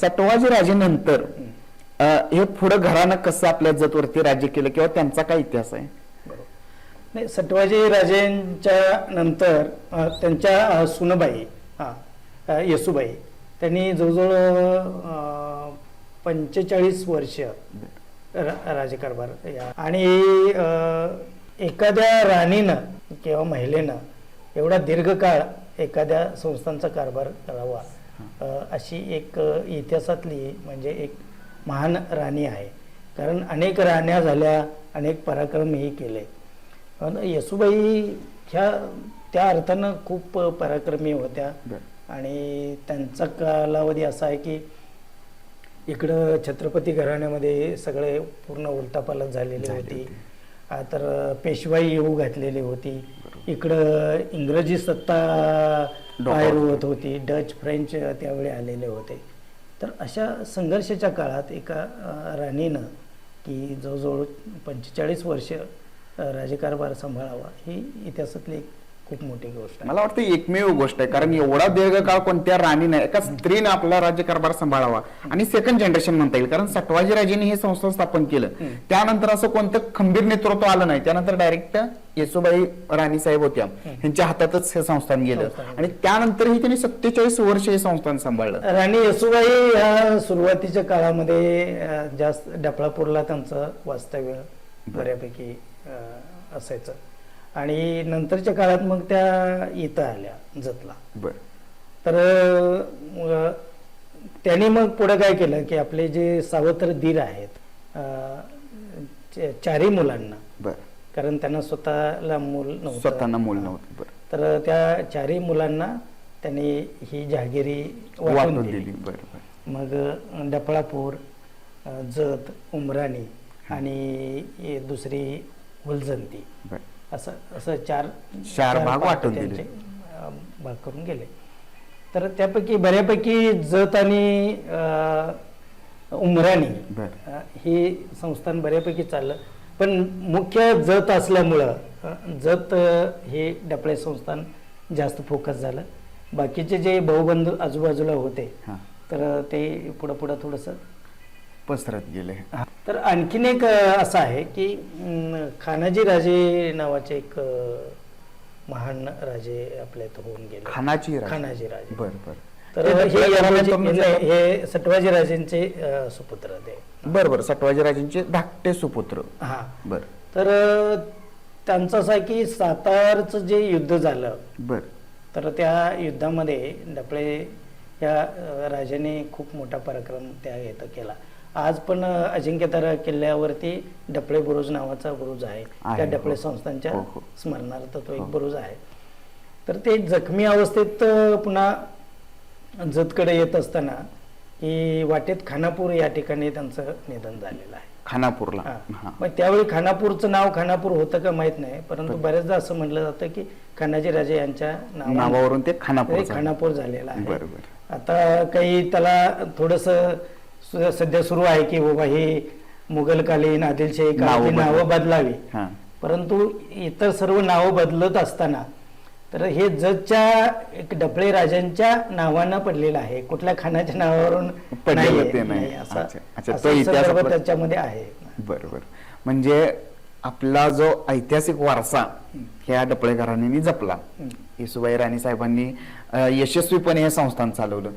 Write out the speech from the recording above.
सटवाजी राजेनंतर हे पुढं घरानं कसं आपल्या जतवरती राज्य केलं किंवा त्यांचा काय इतिहास आहे? नाही सटवाजी राजेंच्या नंतर त्यांच्या सुनबाई हा येसूबाई त्यांनी जवळजवळ पंचेचाळीस वर्ष रा- राज्यकारभार या आणि एखाद्या राणीनं किंवा महिलेनं एवढा दीर्घकाळ एखाद्या संस्थांचा कारभार करावा. अशी एक इतिहासातली म्हणजे एक महान राणी आहे. कारण अनेक राण्या झाल्या अनेक पराक्रमही केले. पण येसूबाई ह्या त्या अर्थानं खूप पराक्रमी होत्या. आणि त्यांचा कालावधी असा आहे की इकडं छत्रपती घराण्यामध्ये सगळे पूर्ण उलटापालट झालेली झाली होती. तर पेशवाई येऊ घातलेली होती. इकडं इंग्रजी सत्ता बाहेर होत होती. डच फ्रेंच त्यावेळी आलेले होते. तर अशा संघर्षाच्या काळात एका राणीनं की जवळजवळ पंचेचाळीस वर्ष राजकारभार सांभाळावा ही इतिहासातली एक खूप मोठी गोष्ट आहे. मला वाटतं एकमेव गोष्ट आहे कारण एवढा दीर्घकाळ कोणत्या राणीने एका स्त्रीने आपला राज्यकारभार सांभाळावा. आणि सेकंड जनरेशन म्हणता येईल कारण सटवाजी राजेंनी हे संस्था स्थापन केलं. त्यानंतर असं कोणतं खंबीर नेतृत्व आलं नाही त्यानंतर डायरेक्ट येसुबाई राणी साहेब होत्या. यांच्या हातातच हे संस्थान गेलं. आणि त्यानंतरही त्यांनी सत्तेचाळीस वर्ष हे संस्थान सांभाळलं. राणी येसुबाई ह्या सुरुवातीच्या काळामध्ये जास्त डफळापूरला त्यांचं वास्तव्य बऱ्यापैकी असायचं. आणि नंतरच्या काळात मग त्या इथं आल्या जतला. बर. तर अ, त्यांनी मग पुढे काय केलं की आपले जे सावत्र दीर आहेत अ, च- चारही मुलांना. बर. कारण त्यांना स्वतःला मूल नव्हतं. स्वतःना मूल नव्हतं बर. तर त्या चारही मुलांना त्यांनी ही जहागिरी वाटून वाटून दिली. दिली. बर बर. मग अ, डफळापूर अ, जत उमराणी आणि दुसरी हुलजंती बर. असं असं चार चार भाग वाटून दिले. भाग करून गेले. तर त्यापैकी बऱ्यापैकी जत आणि उमराणी हे संस्थान बऱ्यापैकी चाललं. पण मुख्य जत असल्यामुळं जत हे डपळे संस्थान जास्त फोकस झालं. बाकीचे जे भाऊबंधू आजूबाजूला होते तर ते पुढं पुढं थोडंसं पसरत गेले. तर आणखीन एक असं आहे की खानाजी राजे नावाचे एक महान राजे आपल्या इथं होऊन गेले. खानाची राणी. खानाजी राजे. बर बर. तर हे हे सटवाजी राजेंचे सुपुत्र ते. बर बर. सटवाजी राजेंचे धाकटे सुपुत्र. हा. बर. तर त्यांचं असं आहे की सातारचं जे युद्ध झालं बर. तर त्या युद्धामध्ये डपळे या राजाने खूप मोठा पराक्रम त्या इथं केला. आज पण अजिंक्यतारा किल्ल्यावरती डपळे बुरुज नावाचा बुरुज आहे. त्या हो. डपळे संस्थांच्या हो, हो. स्मरणार्थ तो एक. बुरुज आहे. तर ते जखमी अवस्थेत पुन्हा जतकडे येत असताना की वाटेत खानापूर या ठिकाणी त्यांचं निधन झालेलं आहे. खानापूरला. मग त्यावेळी खानापूरचं नाव खानापूर होतं का माहीत नाही परंतु बऱ्याचदा असं म्हटलं जातं की खानाजी राजे यांच्या नावावरून ते खानापूर. खानापूर झालेला आहे. आता काही त्याला थोडस सध्या सुरू आहे की बाबा ही मुघलकालीन आदिलशाही काळातली नावं नावं बदल- बदलावी परंतु इतर सर्व नावं बदलत असताना तर हे जगच्या एक डफळे राजांच्या नावानं पडलेलं आहे. कुठल्या खानाच्या नावावरून त्याच्यामध्ये आहे. बर बर म्हणजे आपला जो ऐतिहासिक वारसा ह्या डपळे घराण्यानी जपला येसुबाई राणी साहेबांनी यशस्वीपणे हे संस्थान चालवलं.